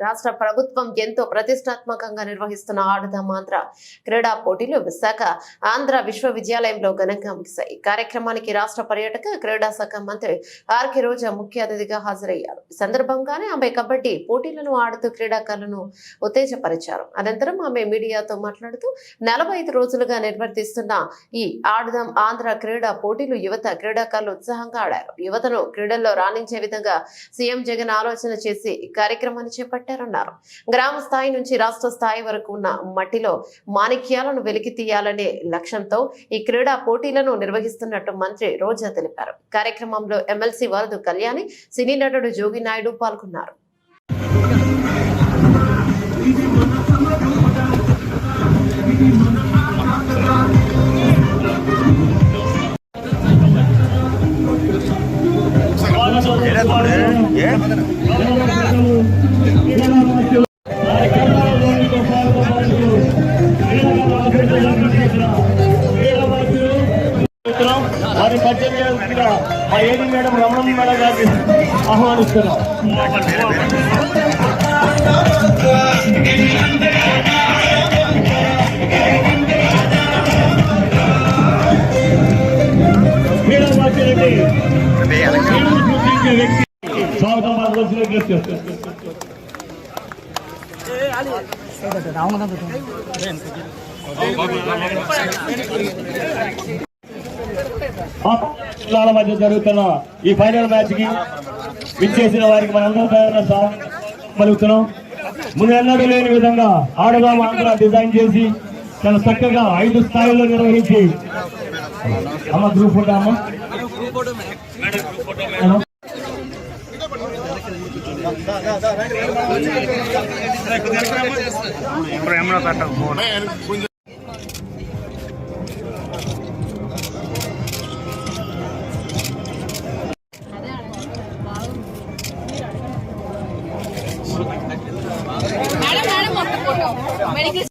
రాష్ట్ర ప్రభుత్వం ఎంతో ప్రతిష్టాత్మకంగా నిర్వహిస్తున్న ఆడుదాం ఆంధ్ర క్రీడా పోటీలు విశాఖ ఆంధ్ర విశ్వవిద్యాలయంలో ఘనంగా ముగిశాయి. ఈ కార్యక్రమానికి రాష్ట్ర పర్యాటక క్రీడా శాఖ మంత్రి ఆర్కే రోజా ముఖ్య అతిథిగా హాజరయ్యారు. సందర్భంగానే ఆమె కబడ్డీ పోటీలను ఆడుతూ క్రీడాకారులను ఉత్తేజపరిచారు. అనంతరం ఆమె మీడియాతో మాట్లాడుతూ నలభై ఐదు రోజులుగా నిర్వర్తిస్తున్న ఈ ఆడుదాం ఆంధ్ర క్రీడా పోటీలు యువత క్రీడాకారులు ఉత్సాహంగా ఆడారు. యువతను క్రీడల్లో రాణించే విధంగా సీఎం జగన్ ఆలోచన చేసి ఈ కార్యక్రమాన్ని చేపట్టారన్నారు గ్రామ స్థాయి నుంచి రాష్ట్ర స్థాయి వరకు ఉన్న మట్టిలో మాణిక్యాలను వెలికి తీయాలనే లక్ష్యంతో ఈ క్రీడా పోటీలను నిర్వహిస్తున్నట్టు మంత్రి రోజా తెలిపారు. కార్యక్రమంలో ఎమ్మెల్సీ వరదు కళ్యాణి సినీ నటుడు జోగి నాయుడు పాల్గొన్నారు. వారి పద్దెనిమిదిగా మా ఏడి మేడం రమణ మేడం గారిని ఆహ్వానిస్తున్నాం క్రీడా వాక్యాలండి క్రీడను సూచించే వ్యక్తి స్వాగతం పలకవలసిన విజ్ఞప్తి ఆ జిల్లాల మధ్య జరుగుతున్న ఈ ఫైనల్ మ్యాచ్కి విచ్చేసిన వారికి మనందరం స్వాగతం పలుకుతున్నాం. ముందెన్నడూ లేని విధంగా ఆడదాం ఆంధ్ర డిజైన్ చేసి చాలా చక్కగా ఐదు స్థాయిలో నిర్వహించి అమ్మ గ్రూప్ ఫోటో అమ్మ. Madam. Madam Medical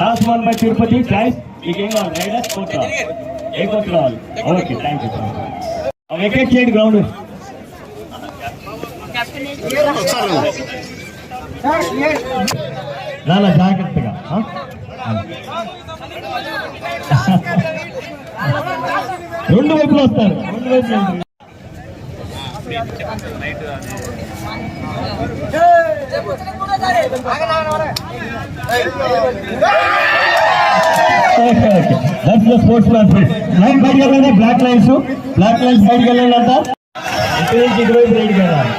Last one by Tirupati, guys. మీకేం కావాలి రైడర్స్ కోట్ ఏ కోట్ కావాలి ఓకే థ్యాంక్ యూ వెకేట్ చేయండి గ్రౌండ్ నాన్న జాగ్రత్తగా. రెండు వైపులు వస్తారు. రెండు వైపులు okay okay. That's the sportsman line బయటకు వెళ్ళండి. బ్లాక్ లైన్స్ బ్లాక్ లైన్స్ బయటకు వెళ్ళండి అంట ఇక్కడి నుంచి ఇటువైపు రైడ్కి వెళ్ళాలి.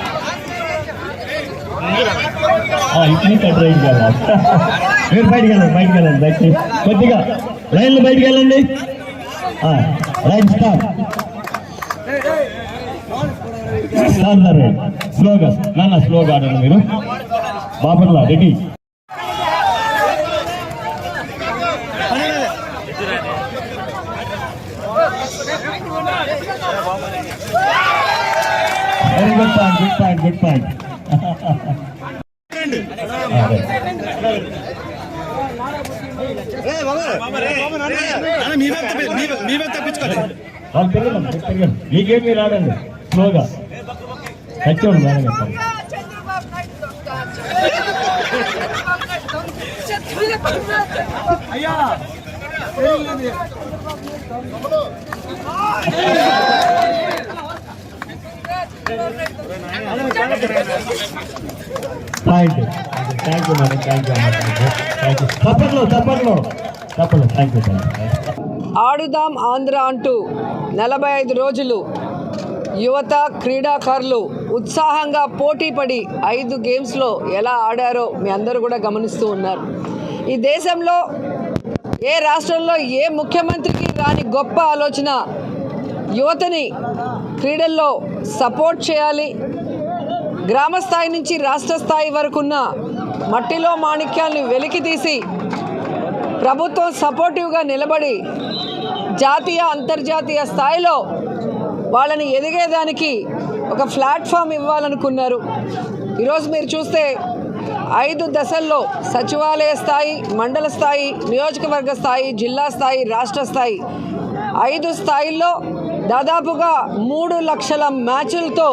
ఆ, ఇటు నుంచి అటు మీరు బయటికి వెళ్ళండి బయటికి వెళ్ళండి బయటికి కొద్దిగా లైన్లు బయటికి వెళ్ళండి. Right stop. స్లోగా నాన్న స్లోగా ఆడండి మీరు. Bapatla ready. Very good point good point good point వాళ్ళు తిరగండి తిరగండి మీకేం మీరు ఆడండి స్లోగా ఖచ్చితంగా మేడం చెప్పండి point thank you madam thank you thank you తప్పట్లో తప్పట్లో తప్పట్లో థ్యాంక్ యూ ఆడుదాం ఆంధ్ర అంటూ నలభై ఐదు రోజులు యువత క్రీడాకారులు ఉత్సాహంగా పోటీపడి ఐదు గేమ్స్లో ఎలా ఆడారో మీ అందరూ కూడా గమనిస్తూ ఉన్నారు. ఈ దేశంలో ఏ రాష్ట్రంలో ఏ ముఖ్యమంత్రికి రాని గొప్ప ఆలోచన యువతని క్రీడల్లో సపోర్ట్ చేయాలి. గ్రామ స్థాయి నుంచి రాష్ట్ర స్థాయి వరకున్న మట్టిలో మాణిక్యాన్ని వెలికి తీసి ప్రభుత్వం సపోర్టివ్గా నిలబడి జాతీయ అంతర్జాతీయ స్థాయిలో వాళ్ళని ఎదిగేదానికి ఒక ప్లాట్ఫామ్ ఇవ్వాలనుకున్నారు. ఈరోజు మీరు చూస్తే ఐదు దశల్లో సచివాలయ స్థాయి మండల స్థాయి నియోజకవర్గ స్థాయి జిల్లా స్థాయి రాష్ట్ర స్థాయి ఐదు స్థాయిల్లో దాదాపుగా మూడు లక్షల మ్యాచ్లతో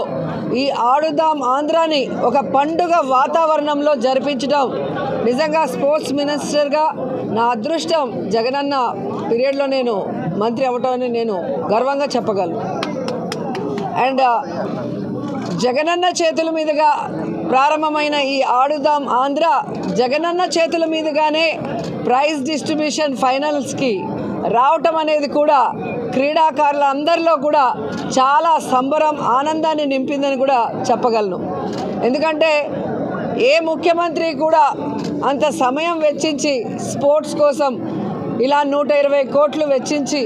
ఈ ఆడుదాం ఆంధ్రాని ఒక పండుగ వాతావరణంలో జరిపించడం. నిజంగా స్పోర్ట్స్ మినిస్టర్గా నా అదృష్టం జగనన్న పీరియడ్లో నేను మంత్రి అవ్వటాన్ని నేను గర్వంగా చెప్పగలను. అండ్ జగనన్న చేతుల మీదుగా ప్రారంభమైన ఈ ఆడుదాం ఆంధ్ర జగనన్న చేతుల మీదుగానే ప్రైజ్ డిస్ట్రిబ్యూషన్ ఫైనల్స్కి రావటం అనేది కూడా క్రీడాకారుల అందరిలో కూడా చాలా సంబరం ఆనందాన్ని నింపిందని కూడా చెప్పగలను. ఎందుకంటే ఏ ముఖ్యమంత్రి కూడా అంత సమయం వెచ్చించి స్పోర్ట్స్ కోసం ఇలా నూట ఇరవై కోట్లు వెచ్చించి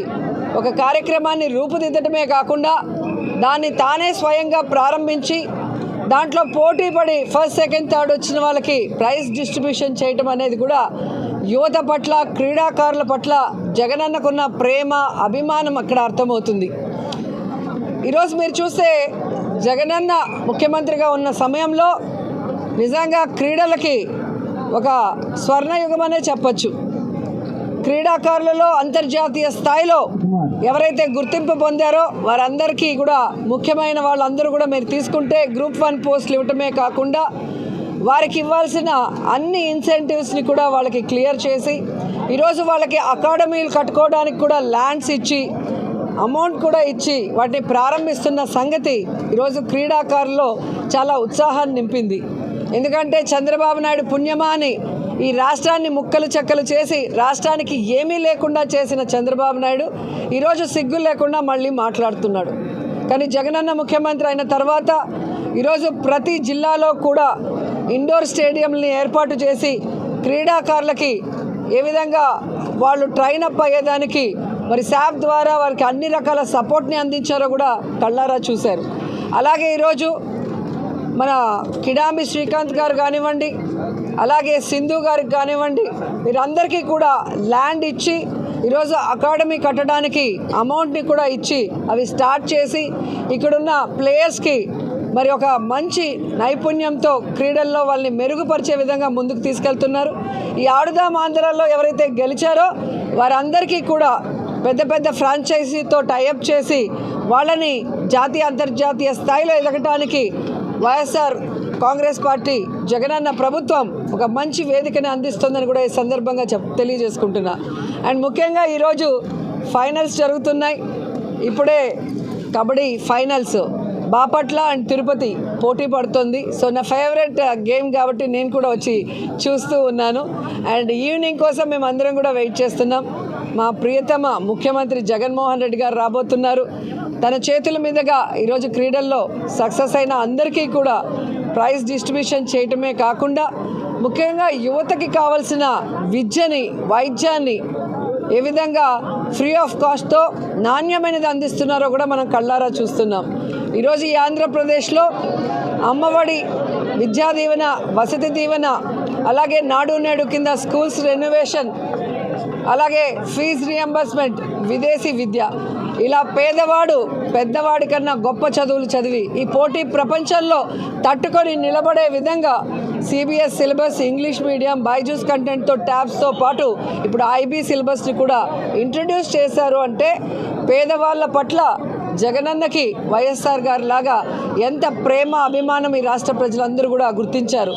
ఒక కార్యక్రమాన్ని రూపుదిద్దటమే కాకుండా దాన్ని తానే స్వయంగా ప్రారంభించి దాంట్లో పోటీ పడి ఫస్ట్ సెకండ్ థర్డ్ వచ్చిన వాళ్ళకి ప్రైజ్ డిస్ట్రిబ్యూషన్ చేయటం అనేది కూడా యువత పట్ల క్రీడాకారుల పట్ల జగనన్నకున్న ప్రేమ అభిమానం అక్కడ అర్థమవుతుంది. ఈరోజు మీరు చూస్తే జగనన్న ముఖ్యమంత్రిగా ఉన్న సమయంలో నిజంగా క్రీడలకి ఒక స్వర్ణయుగం అనే చెప్పచ్చు. క్రీడాకారులలో అంతర్జాతీయ స్థాయిలో ఎవరైతే గుర్తింపు పొందారో వారందరికీ కూడా ముఖ్యమైన వాళ్ళందరూ కూడా మీరు తీసుకుంటే గ్రూప్ వన్ పోస్టులు ఇవ్వటమే కాకుండా వారికి ఇవ్వాల్సిన అన్ని ఇన్సెంటివ్స్ని కూడా వాళ్ళకి క్లియర్ చేసి ఈరోజు వాళ్ళకి అకాడమీలు కట్టుకోవడానికి కూడా ల్యాండ్స్ ఇచ్చి అమౌంట్ కూడా ఇచ్చి వాటిని ప్రారంభిస్తున్న సంగతి ఈరోజు క్రీడాకారుల్లో చాలా ఉత్సాహాన్ని నింపింది. ఎందుకంటే చంద్రబాబు నాయుడు పుణ్యమా అని ఈ రాష్ట్రాన్ని ముక్కలు చెక్కలు చేసి రాష్ట్రానికి ఏమీ లేకుండా చేసిన చంద్రబాబు నాయుడు ఈరోజు సిగ్గు లేకుండా మళ్ళీ మాట్లాడుతున్నాడు. కానీ జగనన్న ముఖ్యమంత్రి అయిన తర్వాత ఈరోజు ప్రతి జిల్లాలో కూడా ఇండోర్ స్టేడియంని ఏర్పాటు చేసి క్రీడాకారులకి ఏ విధంగా వాళ్ళు ట్రైన్ అప్ అయ్యేదానికి మరి శాప్ ద్వారా వారికి అన్ని రకాల సపోర్ట్ని అందించారో కూడా కళ్ళారా చూశారు. అలాగే ఈరోజు మన కిడాంబి శ్రీకాంత్ గారు కానివ్వండి అలాగే సింధు గారికి కానివ్వండి వీరందరికీ కూడా ల్యాండ్ ఇచ్చి ఈరోజు అకాడమీ కట్టడానికి అమౌంట్ని కూడా ఇచ్చి అవి స్టార్ట్ చేసి ఇక్కడున్న ప్లేయర్స్కి మరి ఒక మంచి నైపుణ్యంతో క్రీడల్లో వాళ్ళని మెరుగుపరిచే విధంగా ముందుకు తీసుకెళ్తున్నారు. ఈ ఆడుదాం ఆంధ్రాలో ఎవరైతే గెలిచారో వారందరికీ కూడా పెద్ద పెద్ద ఫ్రాంచైజీతో టైఅప్ చేసి వాళ్ళని జాతీయ అంతర్జాతీయ స్థాయిలో ఎదగటానికి వైఎస్ఆర్ కాంగ్రెస్ పార్టీ జగనన్న ప్రభుత్వం ఒక మంచి వేదికని అందిస్తుందని కూడా ఈ సందర్భంగా చెప్ తెలియజేసుకుంటున్నా. అండ్ ముఖ్యంగా ఈరోజు ఫైనల్స్ జరుగుతున్నాయి. ఇప్పుడే కబడ్డీ ఫైనల్స్. బాపట్ల అండ్ తిరుపతి పోటీ పడుతుంది. సో నా ఫేవరెట్ గేమ్ uh, కాబట్టి నేను కూడా వచ్చి చూస్తూ ఉన్నాను. అండ్ ఈవినింగ్ కోసం మేము అందరం కూడా వెయిట్ చేస్తున్నాం. మా ప్రియతమ ముఖ్యమంత్రి జగన్మోహన్ రెడ్డి గారు రాబోతున్నారు. తన చేతుల మీదుగా ఈరోజు క్రీడల్లో సక్సెస్ అయిన అందరికీ కూడా ప్రైజ్ డిస్ట్రిబ్యూషన్ చేయటమే కాకుండా ముఖ్యంగా యువతకి కావాల్సిన విద్యని వైద్యాన్ని ఏ విధంగా ఫ్రీ ఆఫ్ కాస్ట్తో నాణ్యమైనది అందిస్తున్నారో కూడా మనం కళ్ళారా చూస్తున్నాం. ఈరోజు ఈ ఆంధ్రప్రదేశ్లో అమ్మఒడి విద్యా దీవెన వసతి దీవెన అలాగే నాడు నేడు కింద స్కూల్స్ రెనోవేషన్ అలాగే ఫీజ్ రియంబర్స్మెంట్ విదేశీ విద్య. ఇలా పేదవాడు పెద్దవాడి కన్నా గొప్ప చదువులు చదివి ఈ పోటీ ప్రపంచంలో తట్టుకొని నిలబడే విధంగా CBSE syllabus English medium Byju's కంటెంట్తో ట్యాబ్స్తో పాటు ఇప్పుడు ఐబీ సిలబస్ని కూడా ఇంట్రడ్యూస్ చేశారు అంటే పేదవాళ్ళ పట్ల జగనన్నకి వైఎస్ఆర్ గారి లాగా ఎంత ప్రేమ అభిమానం ఈ రాష్ట్ర ప్రజలందరూ కూడా గుర్తించారు.